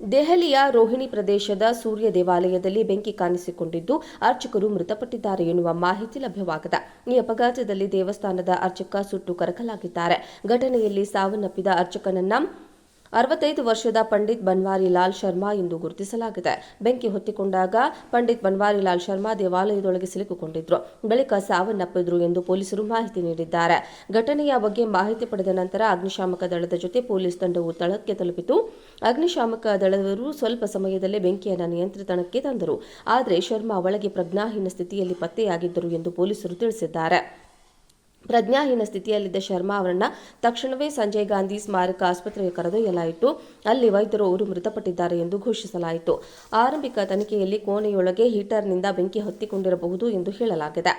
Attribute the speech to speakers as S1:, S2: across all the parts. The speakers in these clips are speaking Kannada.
S1: ದೆಹಲಿಯ ರೋಹಿಣಿ ಪ್ರದೇಶದ ಸೂರ್ಯ ದೇವಾಲಯದಲ್ಲಿ ಬೆಂಕಿ ಕಾಣಿಸಿಕೊಂಡಿದ್ದು, ಅರ್ಚಕರು ಮೃತಪಟ್ಟಿದ್ದಾರೆ ಎನ್ನುವ ಮಾಹಿತಿ ಲಭ್ಯವಾಗಿದೆ ಈ ಅಪಘಾತದಲ್ಲಿ ದೇವಸ್ಥಾನದ ಅರ್ಚಕ ಸುಟ್ಟು ಕರಕಲಾಗಿದ್ದಾರೆ. ಘಟನೆಯಲ್ಲಿ ಸಾವನ್ನಪ್ಪಿದ ಅರ್ಚಕನನ್ನ ಅರವತ್ತೈದು ವರ್ಷದ ಪಂಡಿತ್ ಬನ್ವಾರಿ ಲಾಲ್ ಶರ್ಮಾ ಎಂದು ಗುರುತಿಸಲಾಗಿದೆ. ಬೆಂಕಿ ಹೊತ್ತಿಕೊಂಡಾಗ ಪಂಡಿತ್ ಬನ್ವಾರಿ ಲಾಲ್ ಶರ್ಮಾ ದೇವಾಲಯದೊಳಗೆ ಸಿಲುಕಿಕೊಂಡಿದ್ರು. ಬಳಿಕ ಸಾವನ್ನಪ್ಪಿದ್ರು ಎಂದು ಪೊಲೀಸರು ಮಾಹಿತಿ ನೀಡಿದ್ದಾರೆ. ಘಟನೆಯ ಬಗ್ಗೆ ಮಾಹಿತಿ ಪಡೆದ ನಂತರ ಅಗ್ನಿಶಾಮಕ ದಳದ ಜೊತೆ ಪೊಲೀಸ್ ತಂಡವು ಸ್ಥಳಕ್ಕೆ ತಲುಪಿತು. ಅಗ್ನಿಶಾಮಕ ದಳದವರು ಸ್ವಲ್ಪ ಸಮಯದಲ್ಲೇ ಬೆಂಕಿಯನ್ನು ನಿಯಂತ್ರಣಕ್ಕೆ ತಂದರು. ಆದರೆ ಶರ್ಮಾ ಒಳಗೆ ಪ್ರಜ್ಞಾಹೀನ ಸ್ಥಿತಿಯಲ್ಲಿ ಪತ್ತೆಯಾಗಿದ್ದರು ಎಂದು ಪೊಲೀಸರು ತಿಳಿಸಿದ್ದಾರೆ. ಪ್ರಜ್ಞಾಹೀನ ಸ್ಥಿತಿಯಲ್ಲಿದ್ದ ಶರ್ಮಾ ಅವರನ್ನ ತಕ್ಷಣವೇ ಸಂಜಯ್ ಗಾಂಧಿ ಸ್ಮಾರಕ ಆಸ್ಪತ್ರೆಗೆ ಕರೆದೊಯ್ಯಲಾಯಿತು. ಅಲ್ಲಿ ವೈದ್ಯರು ಅವರು ಮೃತಪಟ್ಟಿದ್ದಾರೆ ಎಂದು ಘೋಷಿಸಲಾಯಿತು. ಆರಂಭಿಕ ತನಿಖೆಯಲ್ಲಿ ಕೋಣೆಯೊಳಗೆ ಹೀಟರ್ನಿಂದ ಬೆಂಕಿ ಹೊತ್ತಿಕೊಂಡಿರಬಹುದು ಎಂದು ಹೇಳಲಾಗಿದೆ.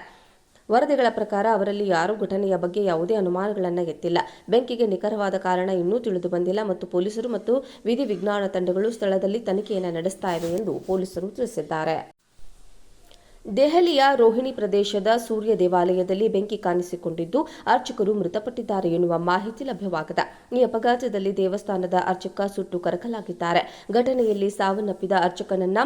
S1: ವರದಿಗಳ ಪ್ರಕಾರ ಅವರಲ್ಲಿ ಯಾರೂ ಘಟನೆಯ ಬಗ್ಗೆ ಯಾವುದೇ ಅನುಮಾನಗಳನ್ನು ಎತ್ತಿಲ್ಲ. ಬೆಂಕಿಗೆ ನಿಖರವಾದ ಕಾರಣ ಇನ್ನೂ ತಿಳಿದು ಬಂದಿಲ್ಲ ಮತ್ತು ಪೊಲೀಸರು ಮತ್ತು ವಿಧಿ ವಿಜ್ಞಾನ ತಂಡಗಳು ಸ್ಥಳದಲ್ಲಿ ತನಿಖೆಯನ್ನು ನಡೆಸ್ತಾ ಇವೆ ಎಂದು ಪೊಲೀಸರು ತಿಳಿಸಿದ್ದಾರೆ. ದೆಹಲಿಯ ರೋಹಿಣಿ ಪ್ರದೇಶದ ಸೂರ್ಯ ದೇವಾಲಯದಲ್ಲಿ ಬೆಂಕಿ ಕಾಣಿಸಿಕೊಂಡಿದ್ದು, ಅರ್ಚಕರು ಮೃತಪಟ್ಟಿದ್ದಾರೆ ಎನ್ನುವ ಮಾಹಿತಿ ಲಭ್ಯವಾಗಿದೆ ಈ ಅಪಘಾತದಲ್ಲಿ ದೇವಸ್ಥಾನದ ಅರ್ಚಕ ಸುಟ್ಟು ಕರಕಲಾಗಿದ್ದಾರೆ. ಘಟನೆಯಲ್ಲಿ ಸಾವನ್ನಪ್ಪಿದ ಅರ್ಚಕನನ್ನ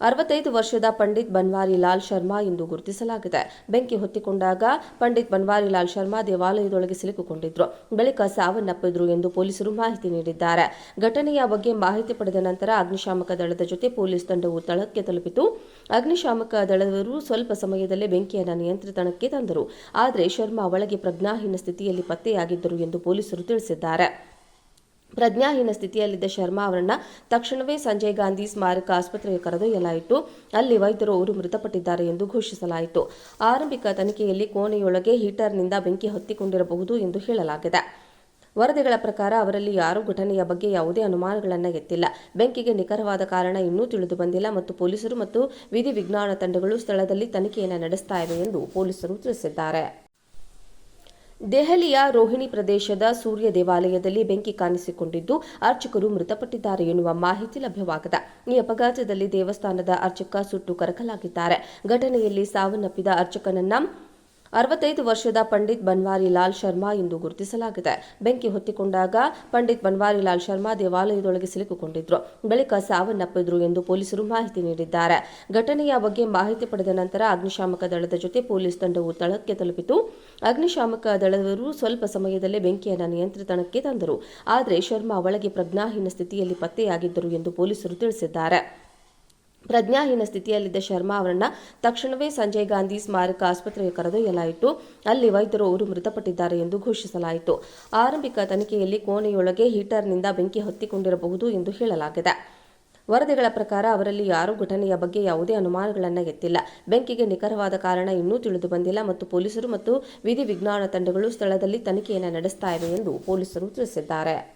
S1: ಅರವತ್ತೈದು ವರ್ಷದ ಪಂಡಿತ್ ಬನ್ವಾರಿ ಲಾಲ್ ಶರ್ಮಾ ಎಂದು ಗುರುತಿಸಲಾಗಿದೆ. ಬೆಂಕಿ ಹೊತ್ತಿಕೊಂಡಾಗ ಪಂಡಿತ್ ಬನ್ವಾರಿ ಲಾಲ್ ಶರ್ಮಾ ದೇವಾಲಯದೊಳಗೆ ಸಿಲುಕಿಕೊಂಡಿದ್ರು. ಬಳಿಕ ಸಾವನ್ನಪ್ಪಿದ್ರು ಎಂದು ಪೊಲೀಸರು ಮಾಹಿತಿ ನೀಡಿದ್ದಾರೆ. ಘಟನೆಯ ಬಗ್ಗೆ ಮಾಹಿತಿ ಪಡೆದ ನಂತರ ಅಗ್ನಿಶಾಮಕ ದಳದ ಜೊತೆ ಪೊಲೀಸ್ ತಂಡವು ಸ್ಥಳಕ್ಕೆ ತಲುಪಿತು. ಅಗ್ನಿಶಾಮಕ ದಳದವರು ಸ್ವಲ್ಪ ಸಮಯದಲ್ಲೇ ಬೆಂಕಿಯನ್ನು ನಿಯಂತ್ರಣಕ್ಕೆ ತಂದರು. ಆದರೆ ಶರ್ಮಾ ಒಳಗೆ ಪ್ರಜ್ಞಾಹೀನ ಸ್ಥಿತಿಯಲ್ಲಿ ಪತ್ತೆಯಾಗಿದ್ದರು ಎಂದು ಪೊಲೀಸರು ತಿಳಿಸಿದ್ದಾರೆ. ಪ್ರಜ್ಞಾಹೀನ ಸ್ಥಿತಿಯಲ್ಲಿದ್ದ ಶರ್ಮಾ ಅವರನ್ನ ತಕ್ಷಣವೇ ಸಂಜಯ್ ಗಾಂಧಿ ಸ್ಮಾರಕ ಆಸ್ಪತ್ರೆಗೆ ಕರೆದೊಯ್ಯಲಾಯಿತು. ಅಲ್ಲಿ ವೈದ್ಯರು ಅವರು ಮೃತಪಟ್ಟಿದ್ದಾರೆ ಎಂದು ಘೋಷಿಸಲಾಯಿತು. ಆರಂಭಿಕ ತನಿಖೆಯಲ್ಲಿ ಕೋಣೆಯೊಳಗೆ ಹೀಟರ್ನಿಂದ ಬೆಂಕಿ ಹೊತ್ತಿಕೊಂಡಿರಬಹುದು ಎಂದು ಹೇಳಲಾಗಿದೆ. ವರದಿಗಳ ಪ್ರಕಾರ ಅವರಲ್ಲಿ ಯಾರೂ ಘಟನೆಯ ಬಗ್ಗೆ ಯಾವುದೇ ಅನುಮಾನಗಳನ್ನು ಎತ್ತಿಲ್ಲ. ಬೆಂಕಿಗೆ ನಿಖರವಾದ ಕಾರಣ ಇನ್ನೂ ತಿಳಿದು ಬಂದಿಲ್ಲ ಮತ್ತು ಪೊಲೀಸರು ಮತ್ತು ವಿಧಿ ವಿಜ್ಞಾನ ತಂಡಗಳು ಸ್ಥಳದಲ್ಲಿ ತನಿಖೆಯನ್ನು ನಡೆಸ್ತಾ ಇವೆ ಎಂದು ಪೊಲೀಸರು ತಿಳಿಸಿದ್ದಾರೆ. ದೆಹಲಿಯ ರೋಹಿಣಿ ಪ್ರದೇಶದ ಸೂರ್ಯ ದೇವಾಲಯದಲ್ಲಿ ಬೆಂಕಿ ಕಾಣಿಸಿಕೊಂಡಿದ್ದು, ಅರ್ಚಕರು ಮೃತಪಟ್ಟಿದ್ದಾರೆ ಎನ್ನುವ ಮಾಹಿತಿ ಲಭ್ಯವಾಗಿದೆ ಈ ಅಪಘಾತದಲ್ಲಿ ದೇವಸ್ಥಾನದ ಅರ್ಚಕ ಸುಟ್ಟು ಕರಕಲಾಗಿದ್ದಾರೆ. ಘಟನೆಯಲ್ಲಿ ಸಾವನ್ನಪ್ಪಿದ ಅರ್ಚಕನನ್ನ ಅರವತ್ತೈದು ವರ್ಷದ ಪಂಡಿತ್ ಬನ್ವಾರಿಲಾಲ್ ಶರ್ಮಾ ಎಂದು ಗುರುತಿಸಲಾಗಿದೆ. ಬೆಂಕಿ ಹೊತ್ತಿಕೊಂಡಾಗ ಪಂಡಿತ್ ಬನ್ವಾರಿಲಾಲ್ ಶರ್ಮಾ ದೇವಾಲಯದೊಳಗೆ ಸಿಲುಕಿಕೊಂಡಿದ್ರು. ಬಳಿಕ ಸಾವನ್ನಪ್ಪಿದ್ರು ಎಂದು ಪೊಲೀಸರು ಮಾಹಿತಿ ನೀಡಿದ್ದಾರೆ. ಘಟನೆಯ ಬಗ್ಗೆ ಮಾಹಿತಿ ಪಡೆದ ನಂತರ ಅಗ್ನಿಶಾಮಕ ದಳದ ಜೊತೆ ಪೊಲೀಸ್ ತಂಡವು ಸ್ಥಳಕ್ಕೆ ತಲುಪಿತು. ಅಗ್ನಿಶಾಮಕ ದಳದವರು ಸ್ವಲ್ಪ ಸಮಯದಲ್ಲೇ ಬೆಂಕಿಯನ್ನು ನಿಯಂತ್ರಣಕ್ಕೆ ತಂದರು. ಆದರೆ ಶರ್ಮಾ ಒಳಗೆ ಪ್ರಜ್ಞಾಹೀನ ಸ್ಥಿತಿಯಲ್ಲಿ ಪತ್ತೆಯಾಗಿದ್ದರು ಎಂದು ಪೊಲೀಸರು ತಿಳಿಸಿದ್ದಾರೆ. ಪ್ರಜ್ಞಾಹೀನ ಸ್ಥಿತಿಯಲ್ಲಿದ್ದ ಶರ್ಮಾ ಅವರನ್ನ ತಕ್ಷಣವೇ ಸಂಜಯ್ ಗಾಂಧಿ ಸ್ಮಾರಕ ಆಸ್ಪತ್ರೆಗೆ ಕರೆದೊಯ್ಯಲಾಯಿತು. ಅಲ್ಲಿ ವೈದ್ಯರು ಅವರು ಮೃತಪಟ್ಟಿದ್ದಾರೆ ಎಂದು ಘೋಷಿಸಲಾಯಿತು. ಆರಂಭಿಕ ತನಿಖೆಯಲ್ಲಿ ಕೋಣೆಯೊಳಗೆ ಹೀಟರ್ನಿಂದ ಬೆಂಕಿ ಹೊತ್ತಿಕೊಂಡಿರಬಹುದು ಎಂದು ಹೇಳಲಾಗಿದೆ. ವರದಿಗಳ ಪ್ರಕಾರ ಅವರಲ್ಲಿ ಯಾರೂ ಘಟನೆಯ ಬಗ್ಗೆ ಯಾವುದೇ ಅನುಮಾನಗಳನ್ನು ಎತ್ತಿಲ್ಲ. ಬೆಂಕಿಗೆ ನಿಖರವಾದ ಕಾರಣ ಇನ್ನೂ ತಿಳಿದು ಬಂದಿಲ್ಲ ಮತ್ತು ಪೊಲೀಸರು ಮತ್ತು ವಿಧಿ ವಿಜ್ಞಾನ ತಂಡಗಳು ಸ್ಥಳದಲ್ಲಿ ತನಿಖೆಯನ್ನು ನಡೆಸ್ತಾ ಇವೆ ಎಂದು ಪೊಲೀಸರು ತಿಳಿಸಿದ್ದಾರೆ.